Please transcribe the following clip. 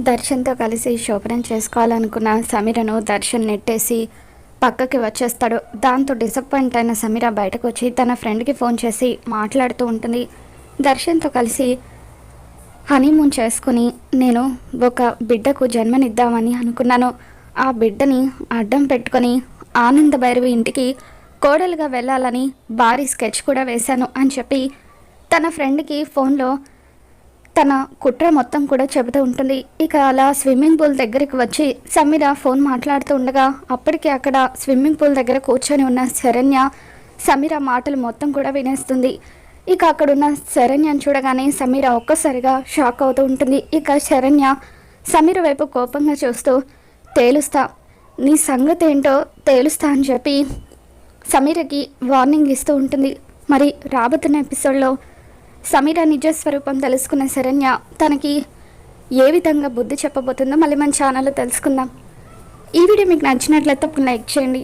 దర్శన్తో కలిసి శుభ్రం చేసుకోవాలనుకున్న సమీరను దర్శన్ నెట్టేసి పక్కకి వచ్చేస్తాడు. దాంతో డిసప్పాయింట్ అయిన సమీర బయటకు వచ్చి తన ఫ్రెండ్కి ఫోన్ చేసి మాట్లాడుతూ ఉంటుంది. దర్శన్తో కలిసి హనీమూన్ చేసుకుని నేను ఒక బిడ్డకు జన్మనిద్దామని అనుకున్నాను. ఆ బిడ్డని అడ్డం పెట్టుకొని ఆనంద భైరవి ఇంటికి కోడలుగా వెళ్ళాలని భారీ స్కెచ్ కూడా వేశాను అని చెప్పి తన ఫ్రెండ్కి ఫోన్లో తన కుట్ర మొత్తం కూడా చెబుతూ ఉంటుంది. ఇక అలా స్విమ్మింగ్ పూల్ దగ్గరికి వచ్చి సమీర ఫోన్ మాట్లాడుతూ ఉండగా అప్పటికే అక్కడ స్విమ్మింగ్ పూల్ దగ్గర కూర్చొని ఉన్న శరణ్య సమీర మాటలు మొత్తం కూడా వినేస్తుంది. ఇక అక్కడున్న శరణ్యను చూడగానే సమీర ఒక్కసారిగా షాక్ అవుతూ ఉంటుంది. ఇక శరణ్య సమీర వైపు కోపంగా చూస్తూ తేలుస్తా. నీ సంగతి ఏంటో తేలుస్తా అని చెప్పి సమీరకి వార్నింగ్ ఇస్తూ ఉంటుంది. మరి రాబోతున్న ఎపిసోడ్లో సమీర నిజ స్వరూపం తెలుసుకున్న శరణ్య తనకి ఏ విధంగా బుద్ధి చెప్పబోతుందో మళ్ళీ మన ఛానల్లో తెలుసుకుందాం. ఈ వీడియో మీకు నచ్చినట్లయితే తప్పకుండా లైక్ చేయండి.